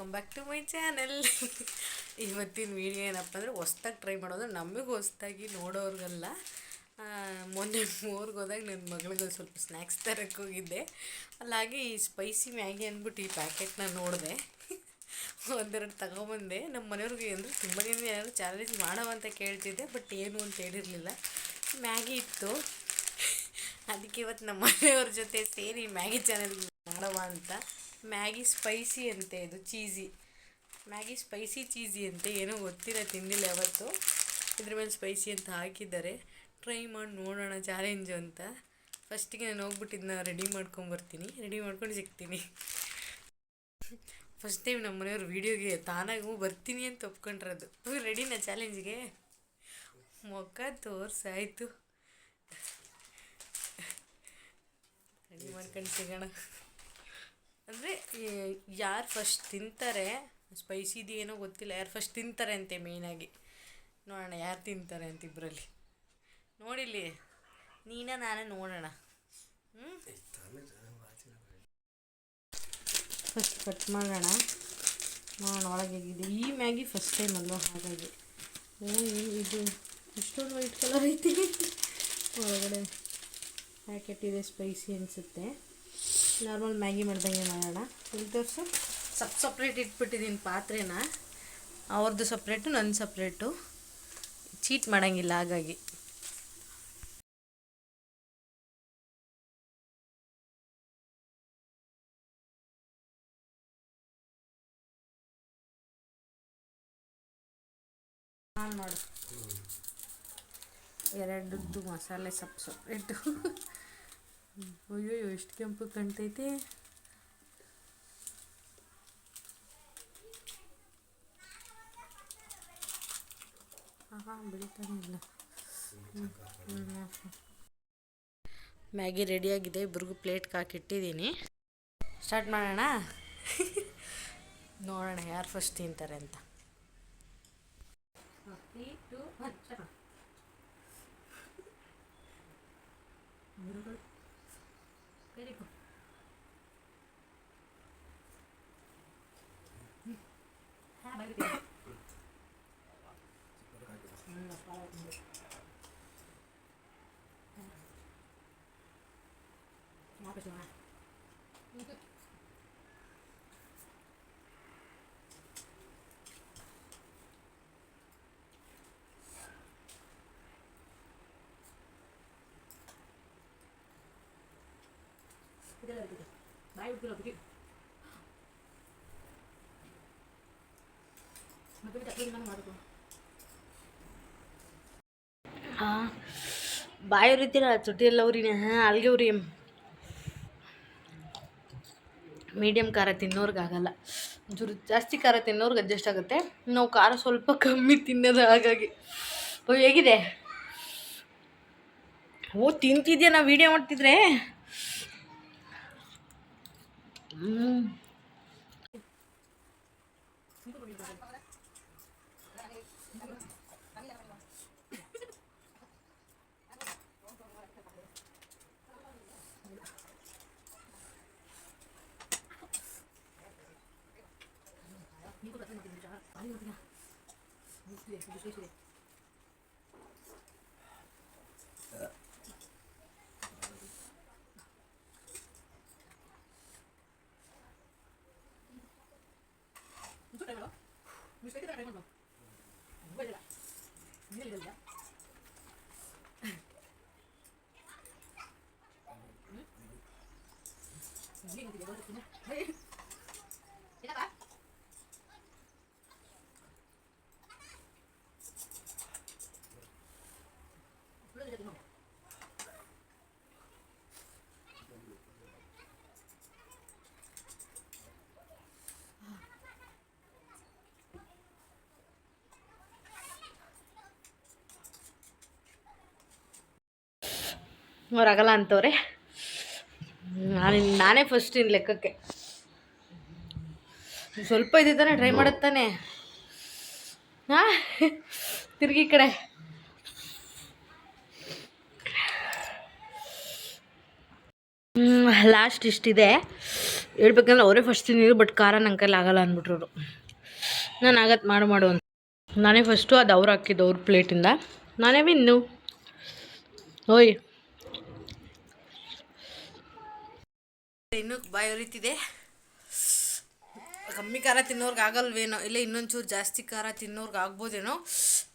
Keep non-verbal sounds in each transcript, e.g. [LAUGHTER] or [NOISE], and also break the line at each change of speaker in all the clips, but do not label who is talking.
Welcome back to my channel ಇವತ್ತಿನ video ಏನಪ್ಪ ಅಂದರೆ ಹೊಸ್ದಾಗಿ ಟ್ರೈ ಮಾಡೋದು ನಮಗೆ ಹೊಸ್ದಾಗಿ ನೋಡೋರ್ಗಲ್ಲ. ಮೊನ್ನೆ ಮೂರ್ಗೆ ಹೋದಾಗ ನನ್ನ ಮಗಳಿಗೆ ಸ್ವಲ್ಪ ಸ್ನ್ಯಾಕ್ಸ್ ತರಕ್ಕೆ ಹೋಗಿದ್ದೆ. ಅಲ್ಲಾಗಿ ಈ ಸ್ಪೈಸಿ ಮ್ಯಾಗಿ ಅಂದ್ಬಿಟ್ಟು ಈ ಪ್ಯಾಕೆಟ್ನ ನೋಡಿದೆ. [LAUGHS] ಒಂದೆರಡು ತಗೊಬಂದೆ. ನಮ್ಮ ಮನೆಯವ್ರಿಗೆ ಅಂದರೆ ತುಂಬ ದಿನ ಏನಾದರೂ ಚಾಲೆಂಜ್ ಮಾಡೋವಂತ ಕೇಳ್ತಿದ್ದೆ ಬಟ್ ಏನು ಅಂತ ಹೇಳಿರಲಿಲ್ಲ. ಮ್ಯಾಗಿ ಇತ್ತು. [LAUGHS] ಅದಕ್ಕೆ ಇವತ್ತು ನಮ್ಮ ಮನೆಯವ್ರ ಜೊತೆ ಸೇರಿ ಮ್ಯಾಗಿ ಚಾನಲ್ ಮಾಡವ ಅಂತ. ಮ್ಯಾಗಿ ಸ್ಪೈಸಿ ಅಂತೆ ಇದು, ಚೀಸಿ. ಮ್ಯಾಗಿ ಸ್ಪೈಸಿ, ಚೀಸಿ ಅಂತೆ, ಏನೋ ಗೊತ್ತಿಲ್ಲ, ತಿಂದಿಲ್ಲ ಯಾವತ್ತು. ಇದ್ರ ಮೇಲೆ ಸ್ಪೈಸಿ ಅಂತ ಹಾಕಿದ್ದಾರೆ. ಟ್ರೈ ಮಾಡಿ ನೋಡೋಣ ಚಾಲೆಂಜು ಅಂತ. ಫಸ್ಟಿಗೆ ನಾನು ಹೋಗ್ಬಿಟ್ಟು ಇದನ್ನ ರೆಡಿ ಮಾಡ್ಕೊಂಬರ್ತೀನಿ. ರೆಡಿ ಮಾಡ್ಕೊಂಡು ಸಿಗ್ತೀನಿ. ಫಸ್ಟ್ ಟೈಮ್ ನಮ್ಮ ಮನೆಯವ್ರು ವೀಡಿಯೋಗೆ ತಾನಾಗೂ ಬರ್ತೀನಿ ಅಂತ ಒಪ್ಕೊಂಡ್ರದು. ರೆಡಿನ ಚಾಲೆಂಜ್ಗೆ ಮೊಕ್ಕ ತೋರ್ಸಾಯಿತು. ರೆಡಿ ಮಾಡ್ಕೊಂಡು ಸಿಗೋಣ. ಅಂದರೆ ಯಾರು ಫಸ್ಟ್ ತಿಂತಾರೆ ಸ್ಪೈಸಿದು ಏನೋ ಗೊತ್ತಿಲ್ಲ ಯಾರು ಫಸ್ಟ್ ತಿಂತಾರೆ ಅಂತೆ ಮೇಯ್ನಾಗಿ ನೋಡೋಣ ಯಾರು ತಿಂತಾರೆ ಅಂತ ಇಬ್ಬರಲ್ಲಿ ನೋಡಿಲ್ಲಿ ನೀನ ನಾನೇ ನೋಡೋಣ. ಹ್ಞೂ ಫಸ್ಟ್ ಕಟ್ ಮಾಡೋಣ. ನೋಡೋಣ ಒಳಗೆ ಹೇಗಿದೆ ಈ ಮ್ಯಾಗಿ ಫಸ್ಟ್ ಟೈಮ್ ಅಲ್ವ ಹಾಗಾಗಿ. ಓ ಇದು? ಇಷ್ಟೊಂದು ವೈಟ್ ಕಲರ್ ಐತಿ. ಒಳಗಡೆ ಪ್ಯಾಕೆಟ್ ಇದೆ ಸ್ಪೈಸಿ ಅನಿಸುತ್ತೆ. ನಾರ್ಮಲ್ ಮ್ಯಾಗಿ ಮಾಡ್ದಂಗೆ ಮಾಡೋಣ. ಇಲ್ಲಿ ತೋರಿಸು. ಸಪ್ ಸಪ್ರೇಟ್ ಇಟ್ಬಿಟ್ಟಿದ್ದೀನಿ ಪಾತ್ರೆನ. ಅವ್ರದ್ದು ಸಪ್ರೇಟು ನನ್ನ ಸಪ್ರೇಟು ಚೀಟ್ ಮಾಡೋಂಗಿಲ್ಲ ಹಾಗಾಗಿ. ಆನ್ ಮಾಡು. ಎರಡದ್ದು ಮಸಾಲೆ ಸಪ್ ಸಪ್ರೇಟು ಅಯ್ಯೋ ಎಷ್ಟು ಕೆಂಪು ಕಾಣ್ತೈತೆ. ಮ್ಯಾಗಿ ರೆಡಿಯಾಗಿದೆ. ಇಬ್ರಿಗೂ ಪ್ಲೇಟ್ ಹಾಕಿಟ್ಟಿದ್ದೀನಿ ಸ್ಟಾರ್ಟ್ ಮಾಡೋಣ? ನೋಡೋಣ ಯಾರು ಫಸ್ಟ್ ತಿಂತಾರೆ ಅಂತ. 嗯，八点钟。嗯。哪不行啊？你这。ಬಾಯಿ ಅದಕ್ಕೆ ಹಾಂ ಬಾಯಿ ಚುಟ್ಟಿ ಎಲ್ಲ ಹಾಂ ಅಲ್ಲಿಗೆ ಉರಿ ಮೀಡಿಯಮ್ ಖಾರ ತಿನ್ನೋರ್ಗೆ ಆಗಲ್ಲ. ಒಂಚೂರು ಜಾಸ್ತಿ ಖಾರ ತಿನ್ನೋರ್ಗೆ ಅಡ್ಜಸ್ಟ್ ಆಗುತ್ತೆ. ನಾವು ಖಾರ ಸ್ವಲ್ಪ ಕಮ್ಮಿ ತಿನ್ನೋದು ಹಾಗಾಗಿ. ಹೇಗಿದೆ? ಓ, ತಿಂತಿದ್ಯಾ? ನಾ ವೀಡಿಯೋ ಮಾಡ್ತಿದ್ರೆ? うん。你过来，你过来，മിസ്റ്റേക്ക് തടയുന്നുണ്ടോ ഇല്ല. ಅವ್ರಾಗಲ್ಲ ಅಂತವ್ರೆ. ನಾನು ನಾನೇ ಫಸ್ಟ್ ಇನ್ನು ಲೆಕ್ಕಕ್ಕೆ. ಸ್ವಲ್ಪ ಇದೆ ತಾನೆ ಟ್ರೈ ಮಾಡುತ್ತಾನೆ ಹಾಂ ತಿರುಗಿ ಕಡೆ. ಲಾಸ್ಟ್ ಇಷ್ಟಿದೆ. ಹೇಳ್ಬೇಕಂದ್ರೆ ಅವರೇ ಫಸ್ಟ್ ತಿಂದಿದ್ರು ಬಟ್ ಖಾರ ನನ್ನ ಕೈಲಿ ಆಗಲ್ಲ ಅಂದ್ಬಿಟ್ರು ಅವರು. ನಾನು ಆಗತ್ತೆ ಮಾಡು ಮಾಡು ಅಂತ. ನಾನೇ ಫಸ್ಟು ಅದು ಅವ್ರು ಹಾಕಿದ್ದು ಅವ್ರ ಪ್ಲೇಟಿಂದ ನಾನೇ ವಿನ್ನು ಓಯ್. ಇನ್ನೂ ಬಾಯಿ ಉರಿತಿದೆ. ಕಮ್ಮಿ ಖಾರ ತಿನ್ನೋರ್ಗೆ ಆಗಲ್ವೇನೋ, ಇಲ್ಲ ಇನ್ನೊಂಚೂರು ಜಾಸ್ತಿ ಖಾರ ತಿನ್ನೋರ್ಗೆ ಆಗ್ಬೋದೇನೋ,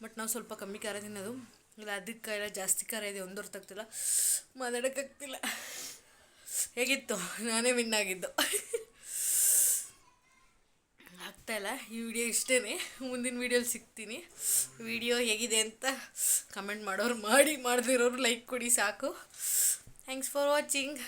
ಬಟ್ ನಾವು ಸ್ವಲ್ಪ ಕಮ್ಮಿ ಖಾರ ತಿನ್ನೋದು. ಇಲ್ಲ ಅದಕ್ಕೆ ಇಲ್ಲ ಜಾಸ್ತಿ ಖಾರ ಇದೆ ಒಂದು ಹೊರ್ತಾಗ್ತಿಲ್ಲ ಮಾತಾಡೋಕ್ಕಾಗ್ತಿಲ್ಲ. ಹೇಗಿತ್ತು? ನಾನೇ ವಿನ್ ಆಗಿದ್ದು. ಆಗ್ತಾಯಿಲ್ಲ ಈ ವಿಡಿಯೋ ಇಷ್ಟೇ ಮುಂದಿನ ವೀಡಿಯೋಲಿ ಸಿಗ್ತೀನಿ. ವಿಡಿಯೋ ಹೇಗಿದೆ ಅಂತ ಕಮೆಂಟ್ ಮಾಡೋರು ಮಾಡಿ, ಮಾಡದಿರೋರು ಲೈಕ್ ಕೊಡಿ ಸಾಕು. Thanks for watching